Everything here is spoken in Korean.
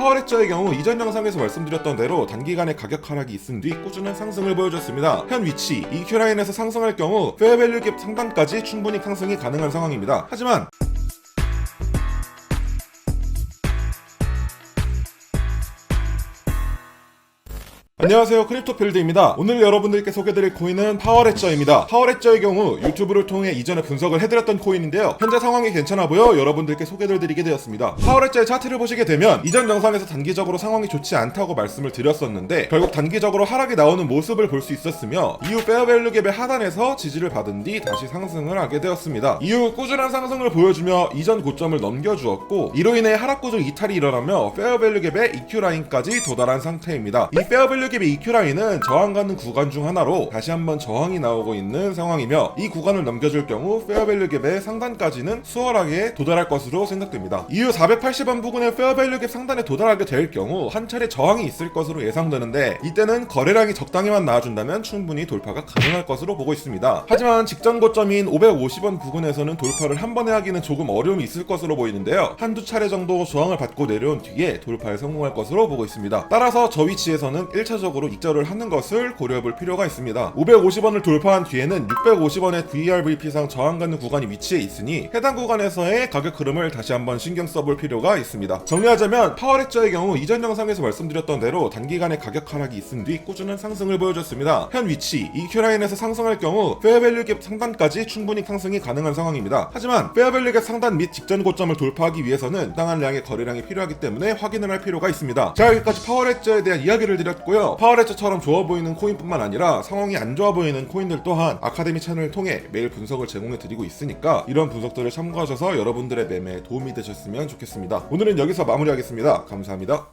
파워레저의 경우 이전 영상에서 말씀드렸던 대로 단기간에 가격 하락이 있은 뒤 꾸준한 상승을 보여줬습니다. 현 위치 EQ 라인에서 상승할 경우 페어밸류 갭 상단까지 충분히 상승이 가능한 상황입니다. 하지만 안녕하세요 크립토필드입니다. 오늘 여러분들께 소개드릴 코인은 파워레저입니다. 파워레저의 경우 유튜브를 통해 이전에 분석을 해드렸던 코인인데요. 현재 상황이 괜찮아 보여 여러분들께 소개를 드리게 되었습니다. 파워레저의 차트를 보시게 되면 이전 영상에서 단기적으로 상황이 좋지 않다고 말씀을 드렸었는데 결국 단기적으로 하락이 나오는 모습을 볼 수 있었으며 이후 페어밸류 갭의 하단에서 지지를 받은 뒤 다시 상승을 하게 되었습니다. 이후 꾸준한 상승을 보여주며 이전 고점을 넘겨주었고 이로 인해 하락 구조 이탈이 일어나며 페어밸류 갭의 EQ 라인까지 도달한 상태입니다. 이 페어밸류 갭의 EQ 라인은 저항 가는 구간 중 하나로 다시 한번 저항이 나오고 있는 상황이며 이 구간을 넘겨줄 경우 페어밸류 갭의 상단까지는 수월하게 도달할 것으로 생각됩니다. 이후 480원 부근의 페어밸류 갭 상단에 도달하게 될 경우 한 차례 저항이 있을 것으로 예상되는데 이때는 거래량이 적당히만 나와준다면 충분히 돌파가 가능할 것으로 보고 있습니다. 하지만 직전 고점인 550원 부근에서는 돌파를 한 번에 하기는 조금 어려움이 있을 것으로 보이는데요. 한두 차례 정도 저항을 받고 내려온 뒤에 돌파에 성공할 것으로 보고 있습니다. 따라서 저 위치에서는 1차 적으로 익절을 하는 것을 고려해 볼 필요가 있습니다. 550원을 돌파한 뒤에는 650원의 VRVP상 저항 가는 구간이 위치해 있으니 해당 구간에서의 가격 흐름을 다시 한번 신경 써볼 필요가 있습니다. 정리하자면 파워렉저의 경우 이전 영상에서 말씀드렸던 대로 단기간에 가격 하락이 있은 뒤 꾸준한 상승을 보여줬습니다. 현 위치 EQ 라인에서 상승할 경우 페어밸류 갭 상단까지 충분히 상승이 가능한 상황입니다. 하지만 페어밸류 갭 상단 및 직전 고점을 돌파하기 위해서는 적당한 양의 거래량이 필요하기 때문에 확인을 할 필요가 있습니다. 자 여기까지 파워렉저에 대한 이야기를 드렸고요. 파워렉저처럼 좋아 보이는 코인뿐만 아니라 상황이 안 좋아 보이는 코인들 또한 아카데미 채널을 통해 매일 분석을 제공해 드리고 있으니까 이런 분석들을 참고하셔서 여러분들의 매매에 도움이 되셨으면 좋겠습니다. 오늘은 여기서 마무리하겠습니다. 감사합니다.